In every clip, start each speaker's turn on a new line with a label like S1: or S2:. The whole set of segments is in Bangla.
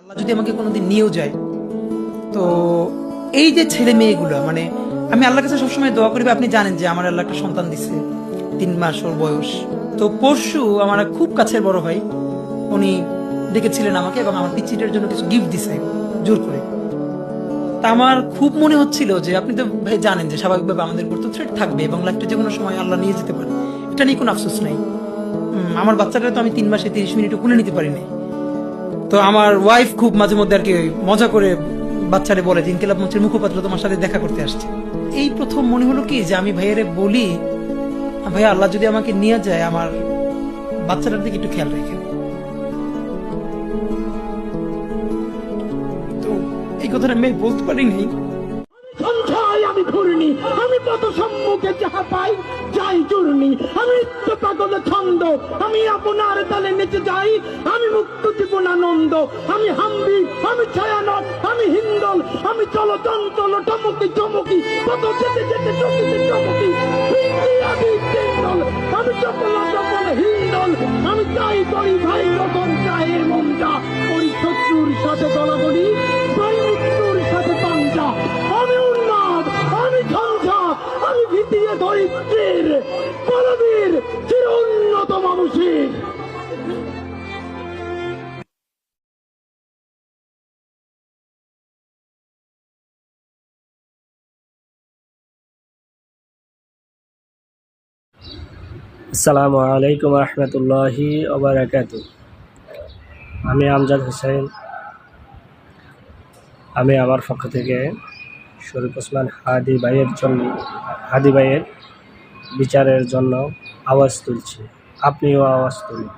S1: আল্লাহ যদি আমাকে কোনোদিন নিয়েও যায়, তো এই যে ছেলে মেয়েগুলো মানে আমি আল্লাহর কাছে সবসময় দোয়া করি, আপনি জানেন যে আমার আল্লাহ একটা সন্তান দিছে, তিন মাস ওর বয়স। তো পরশু আমার খুব কাছের বড় ভাই, উনি ডেকেছিলেন আমাকে এবং আমার পিচিটার জন্য কিছু গিফট দিছে, জোর করে। তা আমার খুব মনে হচ্ছিল যে, আপনি তো ভাই জানেন যে স্বাভাবিকভাবে আমাদের উপর তো থ্রেট থাকবে এবং লাইফটা যে কোনো সময় আল্লাহ নিয়ে যেতে পারে। এটা নিয়ে কোনো আফসোস নাই। আমার বাচ্চাটা তো আমি তিন মাসে তিরিশ মিনিটও কুলে নিতে পারিনি তো আমার ওয়াইফ খুব মাঝে মধ্যে আর কি মজা করে বাচ্চারে বলে যে ইনকিলাব মঞ্চের মুখপাত্র, তোমার সাথে দেখা করতে আসছে। এই প্রথম মনে হলো কি যে আমি ভাইয়ারে বলি ভাই আল্লাহ যদি আমাকে নিয়ে যায়, আমার বাচ্চাটার দিকে একটু খেয়াল রেখে। তো এই কথাটা আমি বলতে পারিনি।
S2: সন্ধ্যায় আমি ঘূর্ণি, আমি পথ সম্মুখে যাহা পাই, যাই চূর্ণি। আমি নিত্য পাগলে ছন্দ, আমি আপনার তালে নেচে যাই, আমি মুক্ত জীবন আনন্দ, আমি হাম্বি, আমি ছায়ানট, আমি হিন্দল, আমি চল চঞ্চল টমকি, চমকি, পথ যেতে যেতে চমকি চমকি। আমি হিন্দল আমি চপল চপল হিন্দল, আমি চাই করি ভাই যখন চায়ের মনটা, করি শত্রুর সাথে গলাগলি। চির
S3: আলাইকুম রহমতুল্লাহি ওবরাকাত আমি আমজাদ হোসেন। আমি আমার পক্ষ থেকে শরীফ ওসমান হাদি ভাইয়ের জন্য হাদি ভাইয়ের বিচারের জন্য আওয়াজ তুলছি। আপনিও আওয়াজ তুলুন।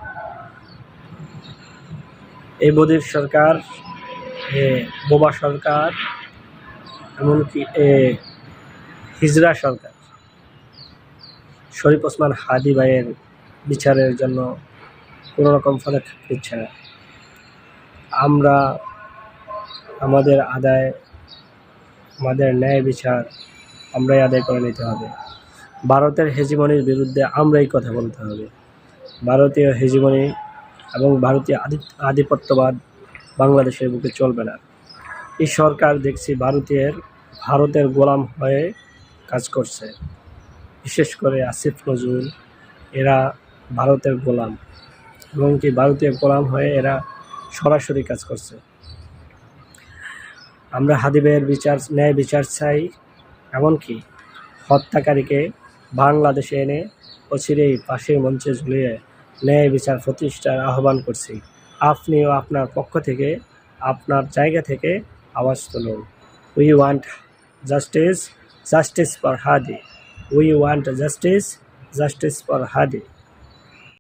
S3: এই মোদীর সরকার বোবা সরকার, এমনকি হিজরা সরকার, শরীফ ওসমান হাদি ভাইয়ের বিচারের জন্য কোনো রকম পদক্ষেপ না। আমরা আমাদের আদায়, আমাদের ন্যায় বিচার আমরাই আদায় করে নিতে হবে। ভারতের হেজিমনির বিরুদ্ধে আমরাই কথা বলতে হবে। ভারতীয় হেজিমনি এবং ভারতীয় আধি আধিপত্যবাদ বাংলাদেশের বুকে চলবে না। এই সরকার দেখছি ভারতীয় ভারতের গোলাম হয়ে কাজ করছে। বিশেষ করে আসিফ নজরুল, এরা ভারতের গোলাম এবং কি ভারতীয় গোলাম হয়ে এরা সরাসরি কাজ করছে। আমরা হাদিবের বিচার, ন্যায় বিচার চাই, এমনকি হত্যাকারীকে বাংলাদেশে এনে অচিরেই পাশের মঞ্চে ঝুলিয়ে ন্যায় বিচার প্রতিষ্ঠার আহ্বান করছি। আপনিও আপনার পক্ষ থেকে, আপনার জায়গা থেকে আওয়াজ তুলুন। We want justice justice for Hadi we want justice justice for hadi